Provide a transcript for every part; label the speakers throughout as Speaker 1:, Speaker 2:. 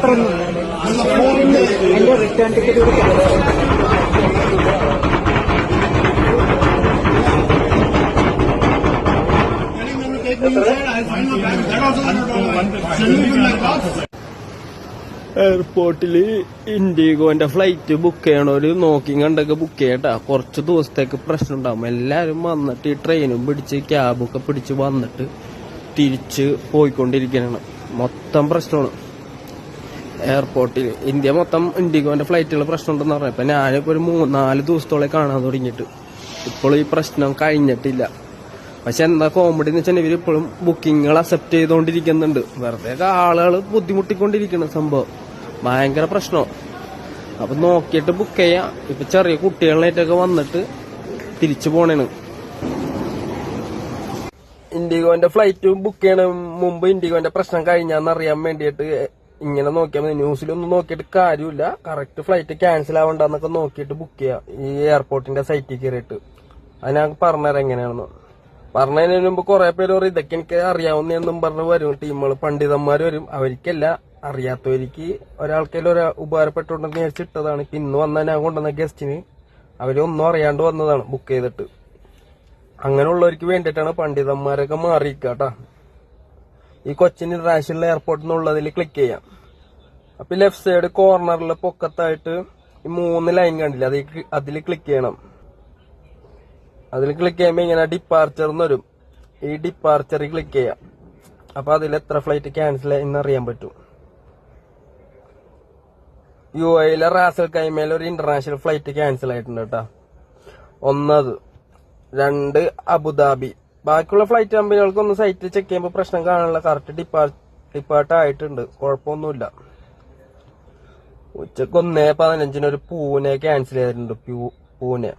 Speaker 1: കൊടുക്കാം
Speaker 2: എയർപോർട്ടിൽ ഇൻഡിഗോന്റെ flight book ചെയ്യണവര് നോക്കി കണ്ടൊക്കെ ബുക്ക് ചെയ്യട്ടാ. കുറച്ച് ദിവസത്തേക്ക് പ്രശ്നം ഉണ്ടാവും എല്ലാരും വന്നിട്ട് ഈ ട്രെയിനും പിടിച്ച് ക്യാബൊക്കെ പിടിച്ച് വന്നിട്ട് തിരിച്ച് പോയിക്കൊണ്ടിരിക്കണം മൊത്തം പ്രശ്നമാണ്. എയർപോർട്ടിൽ. ഇന്ത്യ മൊത്തം ഇൻഡിഗോന്റെ ഫ്ലൈറ്റുകൾ പ്രശ്നം ഉണ്ടെന്ന് പറഞ്ഞ. ഞാനിപ്പോൾ ഞാനിപ്പോ ഒരു മൂന്ന് നാല് ദിവസത്തോളം കാണാൻ തുടങ്ങിയിട്ട്. ഇപ്പോഴും ഈ പ്രശ്നം കഴിഞ്ഞിട്ടില്ല. പക്ഷെ എന്താ കോമഡി എന്ന് വെച്ചാൽ ഇവർ ഇപ്പോഴും ബുക്കിങ്ങുകൾ അക്സെപ്റ്റ് ചെയ്തുകൊണ്ടിരിക്കുന്നുണ്ട് വെറുതെ ആളുകൾ ബുദ്ധിമുട്ടിക്കൊണ്ടിരിക്കുന്ന സംഭവം. ഭയങ്കര പ്രശ്നം. അപ്പൊ നോക്കിയിട്ട് ബുക്ക് ചെയ്യാം. ഇപ്പൊ ചെറിയ കുട്ടികളായിട്ടൊക്കെ വന്നിട്ട് തിരിച്ചു പോണേണ്. ഇൻഡിഗോന്റെ ഫ്ലൈറ്റ് ബുക്ക് ചെയ്യണ മുമ്പ് ഇൻഡിഗോന്റെ പ്രശ്നം കഴിഞ്ഞാന്നറിയാൻ വേണ്ടിയിട്ട് ഇങ്ങനെ നോക്കിയാൽ മതി. ന്യൂസിലൊന്നും നോക്കിയിട്ട് കാര്യമില്ല. കറക്റ്റ് ഫ്ലൈറ്റ് ക്യാൻസൽ ആവണ്ടെന്നൊക്കെ നോക്കിയിട്ട് ബുക്ക് ചെയ്യാം. ഈ എയർപോർട്ടിന്റെ സൈറ്റിൽ കയറിയിട്ട് അത് ഞാൻ പറഞ്ഞുതരാം എങ്ങനെയാണെന്ന്. പറഞ്ഞതിന് മുമ്പ് കുറെ പേര് പറയും ഇതൊക്കെ എനിക്ക് അറിയാവുന്നെന്നും പറഞ്ഞ് വരും. ടീമുകൾ പണ്ഡിതന്മാർ വരും. അവർക്കല്ല അറിയാത്തവർക്ക് ഒരാൾക്കെല്ലാം ഒരു ഉപകാരപ്പെട്ടുണ്ടെന്ന് വിചാരിച്ചിട്ടതാണ് ഇപ്പൊ ഇന്ന് വന്ന ഞാൻ കൊണ്ടുവന്ന ഗസ്റ്റിന് അവരൊന്നും അറിയാണ്ട് വന്നതാണ് ബുക്ക് ചെയ്തിട്ട്. അങ്ങനെയുള്ളവർക്ക് വേണ്ടിയിട്ടാണ് പണ്ഡിതന്മാരൊക്കെ മാറിയിക്കാട്ടാ ഈ കൊച്ചിൻ ഇന്റർനാഷണൽ എയർപോർട്ടിൽ നിന്നുള്ളതിൽ ക്ലിക്ക് ചെയ്യാം. അപ്പൊ ലെഫ്റ്റ് സൈഡ് കോർണറിൽ പൊക്കത്തായിട്ട് ഈ മൂന്ന് ലൈൻ കണ്ടില്ല? അതിൽ അതിൽ ക്ലിക്ക് ചെയ്യണം. അതിൽ ക്ലിക്ക് ചെയ്യുമ്പോൾ ഇങ്ങനെ ഡിപ്പാർച്ചർ എന്ന് വരും. ഈ ഡിപ്പാർച്ചറിൽ ക്ലിക്ക് ചെയ്യാം. അപ്പൊ അതിൽ എത്ര ഫ്ലൈറ്റ് ക്യാൻസൽ എന്ന് അറിയാൻ പറ്റും. യു എയിലെ റാസൽ കൈമേൽ ഒരു ഇന്റർനാഷണൽ ഫ്ലൈറ്റ് ക്യാൻസൽ ആയിട്ടുണ്ട് കേട്ടോ. ഒന്നത്. രണ്ട് അബുദാബി. ബാക്കിയുള്ള ഫ്ലൈറ്റ് കമ്പനികൾക്കൊന്ന് സൈറ്റ് ചെക്ക് ചെയ്യുമ്പോൾ പ്രശ്നം കാണാനുള്ള കറക്റ്റ് ഡിപ്പാർട്ട് ഡിപ്പാർട്ട് ആയിട്ടുണ്ട്. കുഴപ്പമൊന്നുമില്ല. ഉച്ചയ്ക്ക് ഒന്നേ പതിനഞ്ചിന് ഒരു പൂനെ ക്യാൻസൽ ചെയ്തിട്ടുണ്ട്. പൂനെ.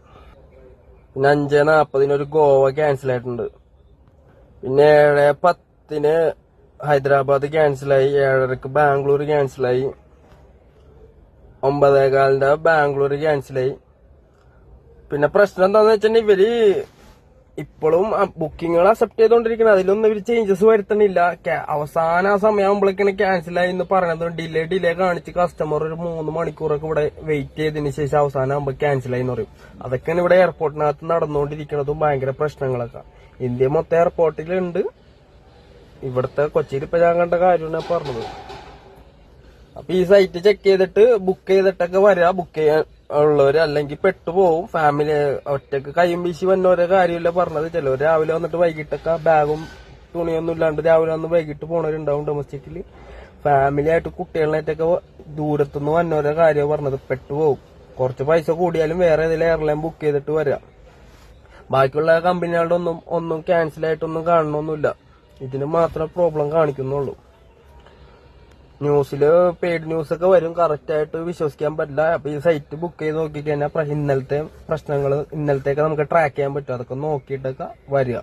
Speaker 2: പിന്നെ അഞ്ച് നാൽപ്പതിന് ഒരു ഗോവ ക്യാൻസൽ ആയിട്ടുണ്ട്. പിന്നെ ഏഴ് പത്തിന് ഹൈദരാബാദ് ക്യാൻസലായി ഏഴരക്ക് ബാംഗ്ലൂർ ക്യാൻസലായി ഒമ്പതേകാലിന്റെ ബാംഗ്ലൂർ ക്യാൻസലായി പിന്നെ പ്രശ്നം എന്താന്ന് വെച്ചിട്ടുണ്ടെങ്കിൽ ഇവർ ഇപ്പോഴും ബുക്കിങ്ങുകൾ അക്സെപ്റ്റ് ചെയ്തോണ്ടിരിക്കുന്നത് അതിലൊന്നും ഇവർ ചേഞ്ചസ് വരുത്തണില്ല. അവസാന ആ ക്യാൻസൽ ആയി എന്ന് പറയുന്നത് ഡിലേ ഡിലേ കാണിച്ച് കസ്റ്റമർ ഒരു മൂന്ന് മണിക്കൂറൊക്കെ ഇവിടെ വെയിറ്റ് ചെയ്തതിന് ശേഷം അവസാനം ആകുമ്പോൾ ക്യാൻസൽ ആയി എന്ന് പറയും. അതൊക്കെയാണ് ഇവിടെ എയർപോർട്ടിനകത്ത് നടന്നുകൊണ്ടിരിക്കുന്നതും ഭയങ്കര പ്രശ്നങ്ങളൊക്കെ. ഇന്ത്യ മൊത്തം എയർപോർട്ടിലുണ്ട് ഇവിടുത്തെ കൊച്ചിയിൽ ഇപ്പൊ ഞാൻ കണ്ട കാര്യമാണ് പറഞ്ഞത്. അപ്പൊ ഈ സൈറ്റ് ചെക്ക് ചെയ്തിട്ട് ബുക്ക് ചെയ്തിട്ടൊക്കെ വരാ. ബുക്ക് ചെയ്യാൻ ഉള്ളവര് അല്ലെങ്കിൽ പെട്ടുപോകും ഫാമിലി ഒറ്റയ്ക്ക് കയ്യും വീശി വന്നവരെ കാര്യമില്ല പറഞ്ഞത്. ചിലവർ രാവിലെ വന്നിട്ട് വൈകിട്ടൊക്കെ ബാഗും തുണിയൊന്നും ഇല്ലാണ്ട് രാവിലെ വന്ന് വൈകിട്ട് പോണവരുണ്ടാവും ഡൊമസ്റ്റിക്കിൽ ഫാമിലി ആയിട്ട് കുട്ടികളായിട്ടൊക്കെ ദൂരത്തുനിന്ന് വന്നവരെ കാര്യം പറഞ്ഞത്. പെട്ടുപോകും കുറച്ച് പൈസ കൂടിയാലും വേറെ ഏതെങ്കിലും എയർലൈൻ ബുക്ക് ചെയ്തിട്ട് വരാം. ബാക്കിയുള്ള കമ്പനികളുടെ ഒന്നും ഒന്നും ക്യാൻസൽ ആയിട്ടൊന്നും കാണണമൊന്നുമില്ല. ഇതിന് മാത്രമേ പ്രോബ്ലം കാണിക്കുന്നുള്ളൂ. ന്യൂസിൽ പെയ്ഡ് ന്യൂസ് ഒക്കെ വരും. കറക്റ്റ് ആയിട്ട് വിശ്വസിക്കാൻ പറ്റില്ല. അപ്പൊ ഈ സൈറ്റ് ബുക്ക് ചെയ്ത് നോക്കി കഴിഞ്ഞാൽ ഇന്നലത്തെ പ്രശ്നങ്ങൾ ഇന്നലത്തേക്ക് നമുക്ക് ട്രാക്ക് ചെയ്യാൻ പറ്റും. അതൊക്കെ നോക്കിയിട്ടൊക്കെ വരിക.